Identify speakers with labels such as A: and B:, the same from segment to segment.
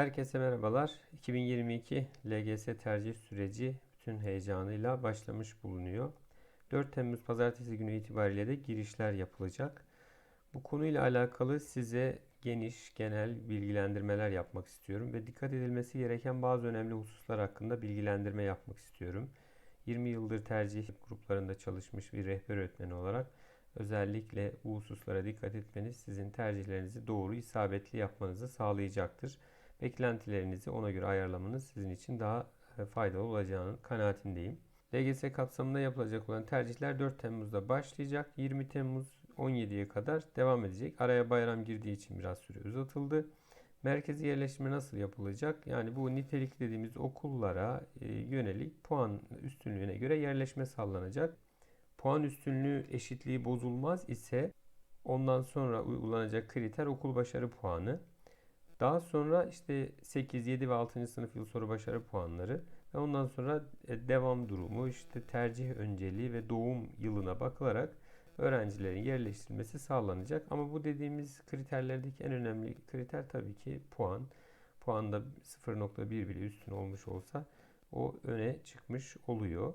A: Herkese merhabalar. 2022 LGS tercih süreci bütün heyecanıyla başlamış bulunuyor. 4 Temmuz Pazartesi günü itibariyle de girişler yapılacak. Bu konuyla alakalı size geniş, genel bilgilendirmeler yapmak istiyorum ve dikkat edilmesi gereken bazı önemli hususlar hakkında bilgilendirme yapmak istiyorum. 20 yıldır tercih gruplarında çalışmış bir rehber öğretmeni olarak özellikle bu hususlara dikkat etmeniz sizin tercihlerinizi doğru, isabetli yapmanızı sağlayacaktır. Beklentilerinizi ona göre ayarlamanız sizin için daha e, faydalı olacağının kanaatindeyim. LGS kapsamında yapılacak olan tercihler 4 Temmuz'da başlayacak. 20 Temmuz 17'ye kadar devam edecek. Araya bayram girdiği için biraz süre uzatıldı. Merkezi yerleştirme nasıl yapılacak? Yani bu nitelik dediğimiz okullara e, yönelik puan üstünlüğüne göre yerleşme sağlanacak. Puan üstünlüğü eşitliği bozulmaz ise ondan sonra uygulanacak kriter okul başarı puanı. Daha sonra işte 8, 7 ve 6. sınıf yıl soru başarı puanları ve ondan sonra e, devam durumu, işte tercih önceliği ve doğum yılına bakılarak öğrencilerin yerleştirilmesi sağlanacak. Ama bu dediğimiz kriterlerdeki en önemli kriter tabii ki puan. Puanda 0.1 bile üstün olmuş olsa o öne çıkmış oluyor.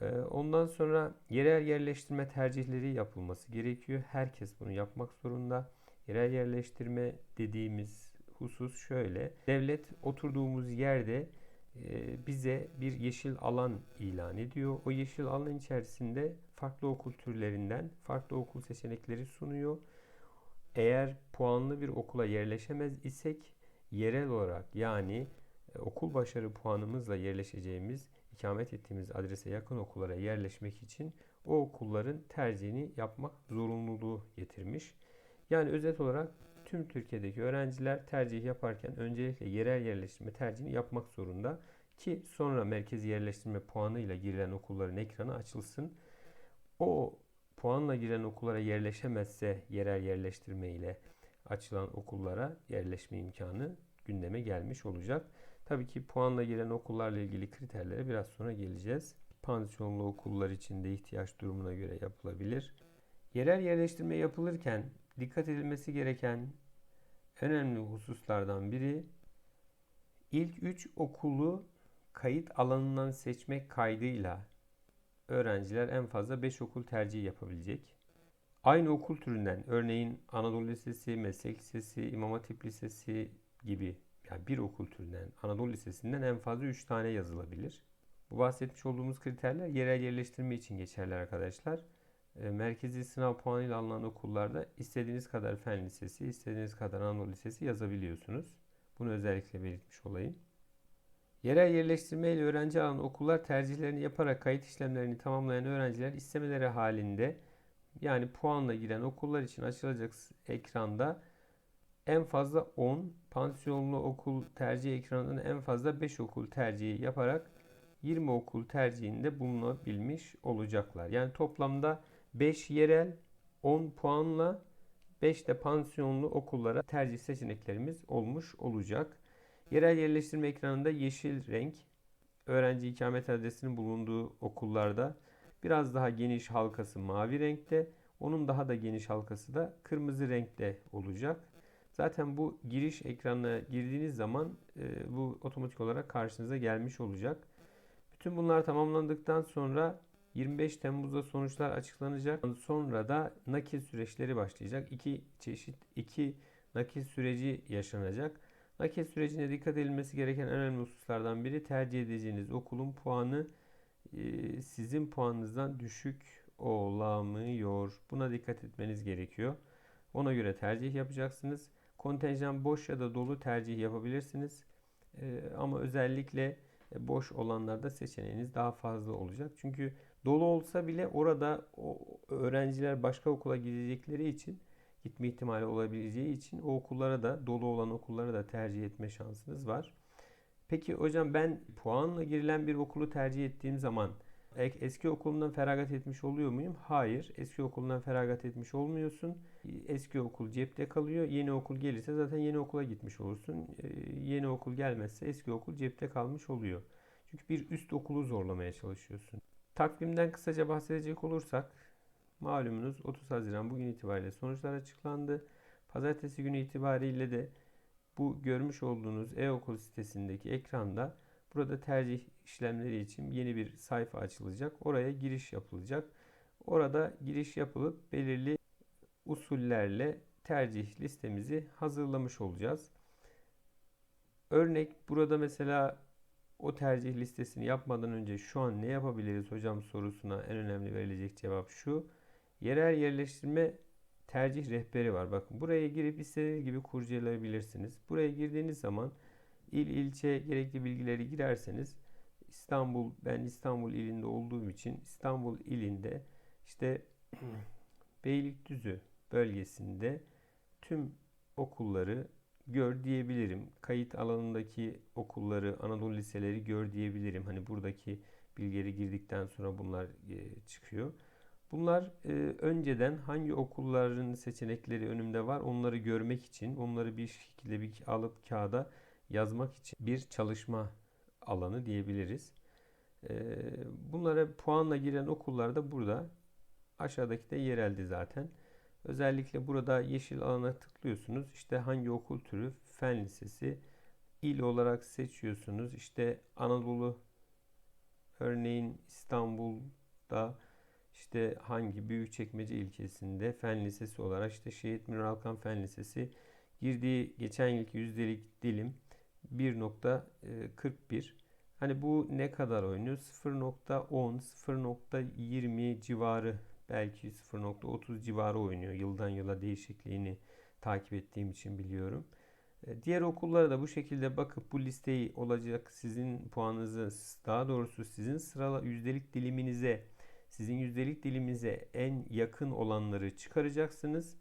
A: E, ondan sonra yerel yerleştirme tercihleri yapılması gerekiyor. Herkes bunu yapmak zorunda. Yerel yerleştirme dediğimiz husus şöyle. Devlet oturduğumuz yerde e, bize bir yeşil alan ilan ediyor. O yeşil alan içerisinde farklı okul türlerinden farklı okul seçenekleri sunuyor. Eğer puanlı bir okula yerleşemez isek yerel olarak yani e, okul başarı puanımızla yerleşeceğimiz, ikamet ettiğimiz adrese yakın okullara yerleşmek için o okulların tercihini yapmak zorunluluğu getirmiş. Yani özet olarak tüm Türkiye'deki öğrenciler tercih yaparken öncelikle yerel yerleştirme tercihini yapmak zorunda ki sonra merkezi yerleştirme puanıyla girilen okulların ekranı açılsın. O puanla giren okullara yerleşemezse yerel yerleştirme ile açılan okullara yerleşme imkanı gündeme gelmiş olacak. Tabii ki puanla giren okullarla ilgili kriterlere biraz sonra geleceğiz. Pansiyonlu okullar için de ihtiyaç durumuna göre yapılabilir. Yerel yerleştirme yapılırken dikkat edilmesi gereken önemli hususlardan biri ilk 3 okulu kayıt alanından seçmek kaydıyla öğrenciler en fazla 5 okul tercih yapabilecek. Aynı okul türünden örneğin Anadolu Lisesi, Meslek Lisesi, İmam Hatip Lisesi gibi yani bir okul türünden Anadolu Lisesi'nden en fazla 3 tane yazılabilir. Bu bahsetmiş olduğumuz kriterler yerel yerleştirme için geçerli arkadaşlar. E, merkezi sınav puanıyla alınan okullarda istediğiniz kadar fen lisesi, istediğiniz kadar Anadolu Lisesi yazabiliyorsunuz. Bunu özellikle belirtmiş olayım. Yerel yerleştirme ile öğrenci alan okullar tercihlerini yaparak kayıt işlemlerini tamamlayan öğrenciler istemeleri halinde yani puanla giren okullar için açılacak ekranda en fazla 10, pansiyonlu okul tercih ekranının en fazla 5 okul tercihi yaparak 20 okul tercihinde bulunabilmiş olacaklar. Yani toplamda 5 yerel 10 puanla 5 de pansiyonlu okullara tercih seçeneklerimiz olmuş olacak. Yerel yerleştirme ekranında yeşil renk öğrenci ikamet adresinin bulunduğu okullarda biraz daha geniş halkası mavi renkte. Onun daha da geniş halkası da kırmızı renkte olacak. Zaten bu giriş ekranına girdiğiniz zaman e, bu otomatik olarak karşınıza gelmiş olacak. Bütün bunlar tamamlandıktan sonra 25 Temmuz'da sonuçlar açıklanacak. Sonra da nakil süreçleri başlayacak. İki çeşit iki nakil süreci yaşanacak. Nakil sürecine dikkat edilmesi gereken önemli hususlardan biri tercih edeceğiniz okulun puanı e, sizin puanınızdan düşük olamıyor. Buna dikkat etmeniz gerekiyor. Ona göre tercih yapacaksınız. Kontenjan boş ya da dolu tercih yapabilirsiniz. E, ama özellikle boş olanlarda seçeneğiniz daha fazla olacak. Çünkü dolu olsa bile orada o öğrenciler başka okula gidecekleri için gitme ihtimali olabileceği için o okullara da dolu olan okullara da tercih etme şansınız var. Peki hocam ben puanla girilen bir okulu tercih ettiğim zaman eski okulumdan feragat etmiş oluyor muyum? Hayır. Eski okulundan feragat etmiş olmuyorsun. Eski okul cepte kalıyor. Yeni okul gelirse zaten yeni okula gitmiş olursun. Ee, yeni okul gelmezse eski okul cepte kalmış oluyor. Çünkü bir üst okulu zorlamaya çalışıyorsun. Takvimden kısaca bahsedecek olursak malumunuz 30 Haziran bugün itibariyle sonuçlar açıklandı. Pazartesi günü itibariyle de bu görmüş olduğunuz e-okul sitesindeki ekranda burada tercih işlemleri için yeni bir sayfa açılacak. Oraya giriş yapılacak. Orada giriş yapılıp belirli usullerle tercih listemizi hazırlamış olacağız. Örnek burada mesela o tercih listesini yapmadan önce şu an ne yapabiliriz hocam sorusuna en önemli verilecek cevap şu. Yerel yerleştirme tercih rehberi var. Bakın buraya girip istediğiniz gibi kurcalayabilirsiniz. Buraya girdiğiniz zaman il ilçe gerekli bilgileri girerseniz İstanbul ben İstanbul ilinde olduğum için İstanbul ilinde işte Beylikdüzü bölgesinde tüm okulları gör diyebilirim. Kayıt alanındaki okulları, Anadolu liseleri gör diyebilirim. Hani buradaki bilgileri girdikten sonra bunlar e, çıkıyor. Bunlar e, önceden hangi okulların seçenekleri önümde var onları görmek için, onları bir şekilde bir alıp kağıda yazmak için bir çalışma alanı diyebiliriz. E, bunlara puanla giren okullar da burada. Aşağıdaki de yereldi zaten. Özellikle burada yeşil alana tıklıyorsunuz. İşte hangi okul türü? Fen Lisesi. İl olarak seçiyorsunuz. İşte Anadolu örneğin İstanbul'da işte hangi büyükçekmece ilçesinde fen lisesi olarak işte Şehit Münir Alkan Fen Lisesi girdiği geçen yılki yüzdelik dilim 1.41. Hani bu ne kadar oynuyor? 0.10, 0.20 civarı belki 0.30 civarı oynuyor. Yıldan yıla değişikliğini takip ettiğim için biliyorum. E, diğer okullara da bu şekilde bakıp bu listeyi olacak sizin puanınızı daha doğrusu sizin sırala yüzdelik diliminize sizin yüzdelik dilimize en yakın olanları çıkaracaksınız.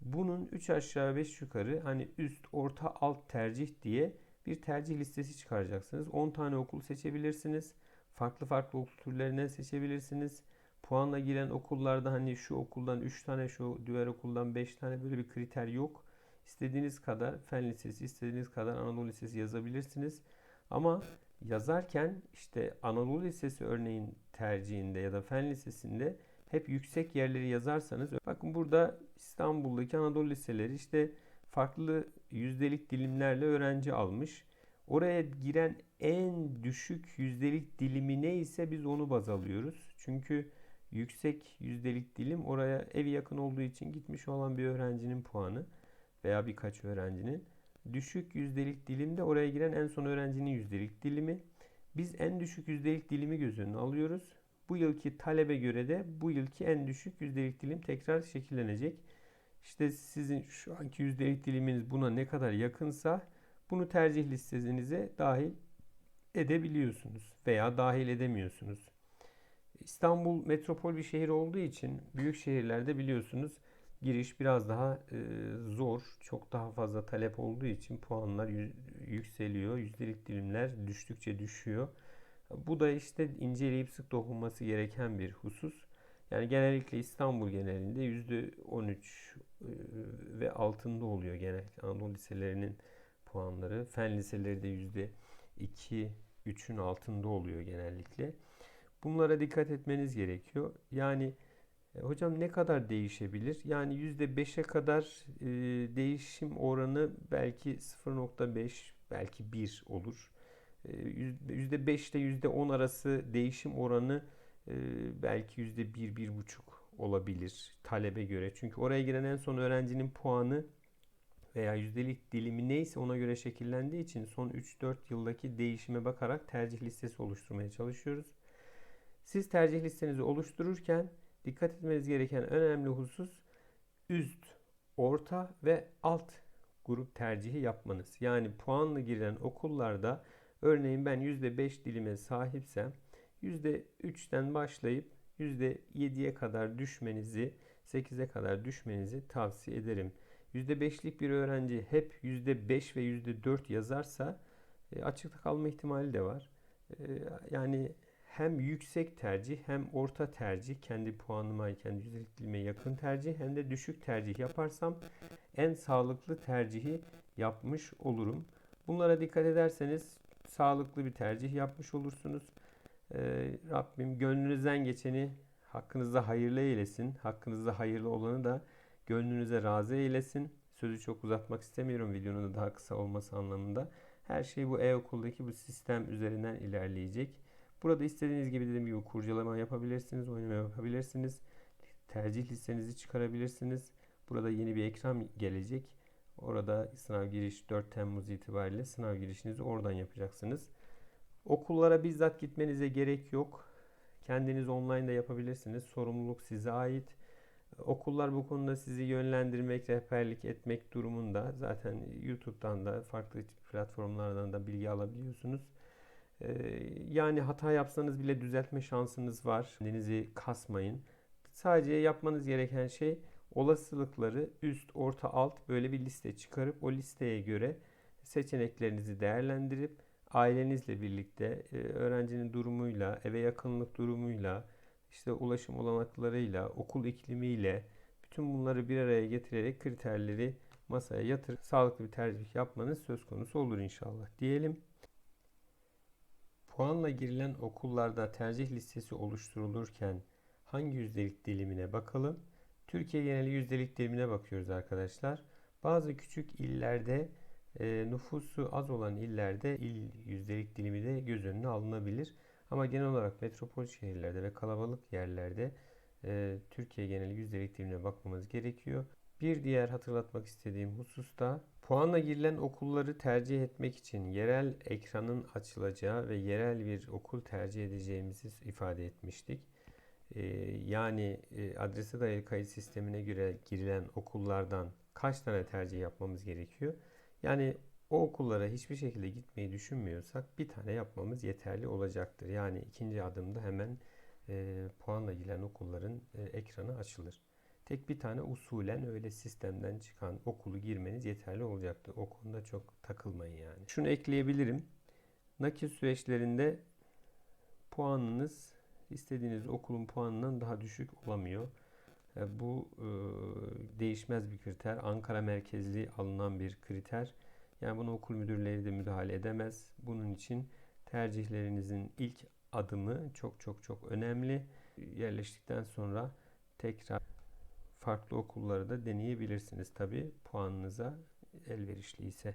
A: Bunun 3 aşağı 5 yukarı hani üst orta alt tercih diye bir tercih listesi çıkaracaksınız. 10 tane okul seçebilirsiniz. Farklı farklı okul türlerinden seçebilirsiniz. Puanla giren okullarda hani şu okuldan 3 tane, şu diğer okuldan 5 tane böyle bir kriter yok. İstediğiniz kadar Fen Lisesi, istediğiniz kadar Anadolu Lisesi yazabilirsiniz. Ama yazarken işte Anadolu Lisesi örneğin tercihinde ya da Fen Lisesi'nde hep yüksek yerleri yazarsanız bakın burada İstanbul'daki Anadolu liseleri işte farklı yüzdelik dilimlerle öğrenci almış. Oraya giren en düşük yüzdelik dilimi neyse biz onu baz alıyoruz. Çünkü yüksek yüzdelik dilim oraya evi yakın olduğu için gitmiş olan bir öğrencinin puanı veya birkaç öğrencinin. Düşük yüzdelik dilimde oraya giren en son öğrencinin yüzdelik dilimi. Biz en düşük yüzdelik dilimi göz önüne alıyoruz. Bu yılki talebe göre de bu yılki en düşük yüzdelik dilim tekrar şekillenecek. İşte sizin şu anki yüzdelik diliminiz buna ne kadar yakınsa bunu tercih listenize dahil edebiliyorsunuz veya dahil edemiyorsunuz. İstanbul metropol bir şehir olduğu için büyük şehirlerde biliyorsunuz giriş biraz daha e, zor. Çok daha fazla talep olduğu için puanlar yükseliyor. Yüzdelik dilimler düştükçe düşüyor. Bu da işte inceleyip sık dokunması gereken bir husus. Yani genellikle İstanbul genelinde %13 e, ve altında oluyor genellikle Anadolu liselerinin puanları. Fen liseleri de %2, 3'ün altında oluyor genellikle. Bunlara dikkat etmeniz gerekiyor. Yani e, hocam ne kadar değişebilir? Yani %5'e kadar e, değişim oranı belki 0.5 belki 1 olur. E, %5 ile %10 arası değişim oranı e, belki %1-1.5 olabilir talebe göre. Çünkü oraya giren en son öğrencinin puanı veya yüzdelik dilimi neyse ona göre şekillendiği için son 3-4 yıldaki değişime bakarak tercih listesi oluşturmaya çalışıyoruz. Siz tercih listenizi oluştururken dikkat etmeniz gereken önemli husus üst, orta ve alt grup tercihi yapmanız. Yani puanlı giren okullarda örneğin ben %5 dilime sahipsem %3'ten başlayıp %7'ye kadar düşmenizi, 8'e kadar düşmenizi tavsiye ederim. %5'lik bir öğrenci hep %5 ve %4 yazarsa e, açıkta kalma ihtimali de var. E, yani hem yüksek tercih hem orta tercih kendi puanıma kendi yüzdelik dilime yakın tercih hem de düşük tercih yaparsam en sağlıklı tercihi yapmış olurum. Bunlara dikkat ederseniz sağlıklı bir tercih yapmış olursunuz. Ee, Rabbim gönlünüzden geçeni hakkınızda hayırlı eylesin. Hakkınızda hayırlı olanı da gönlünüze razı eylesin. Sözü çok uzatmak istemiyorum videonun da daha kısa olması anlamında. Her şey bu e-okuldaki bu sistem üzerinden ilerleyecek. Burada istediğiniz gibi dediğim gibi kurcalama yapabilirsiniz, oynama yapabilirsiniz. Tercih listenizi çıkarabilirsiniz. Burada yeni bir ekran gelecek. Orada sınav giriş 4 Temmuz itibariyle sınav girişinizi oradan yapacaksınız. Okullara bizzat gitmenize gerek yok. Kendiniz online de yapabilirsiniz. Sorumluluk size ait. Okullar bu konuda sizi yönlendirmek, rehberlik etmek durumunda. Zaten YouTube'dan da farklı platformlardan da bilgi alabiliyorsunuz. Ee, yani hata yapsanız bile düzeltme şansınız var. Kendinizi kasmayın. Sadece yapmanız gereken şey olasılıkları üst, orta, alt böyle bir liste çıkarıp o listeye göre seçeneklerinizi değerlendirip ailenizle birlikte e, öğrencinin durumuyla, eve yakınlık durumuyla, işte ulaşım olanaklarıyla, okul iklimiyle bütün bunları bir araya getirerek kriterleri masaya yatırıp sağlıklı bir tercih yapmanız söz konusu olur inşallah diyelim. Puanla girilen okullarda tercih listesi oluşturulurken hangi yüzdelik dilimine bakalım? Türkiye geneli yüzdelik dilimine bakıyoruz arkadaşlar. Bazı küçük illerde e, nüfusu az olan illerde il yüzdelik dilimi de göz önüne alınabilir. Ama genel olarak metropol şehirlerde ve kalabalık yerlerde e, Türkiye geneli yüzdelik dilimine bakmamız gerekiyor. Bir diğer hatırlatmak istediğim husus da puanla girilen okulları tercih etmek için yerel ekranın açılacağı ve yerel bir okul tercih edeceğimizi ifade etmiştik. Ee, yani e, adrese dayalı kayıt sistemine göre girilen okullardan kaç tane tercih yapmamız gerekiyor? Yani o okullara hiçbir şekilde gitmeyi düşünmüyorsak bir tane yapmamız yeterli olacaktır. Yani ikinci adımda hemen e, puanla girilen okulların e, ekranı açılır. Tek bir tane usulen öyle sistemden çıkan okulu girmeniz yeterli olacaktır. O konuda çok takılmayın yani. Şunu ekleyebilirim. Nakil süreçlerinde puanınız istediğiniz okulun puanından daha düşük olamıyor. E, bu e, değişmez bir kriter. Ankara merkezli alınan bir kriter. Yani bunu okul müdürleri de müdahale edemez. Bunun için tercihlerinizin ilk adımı çok çok çok önemli. Yerleştikten sonra tekrar farklı okulları da deneyebilirsiniz tabi puanınıza elverişli ise.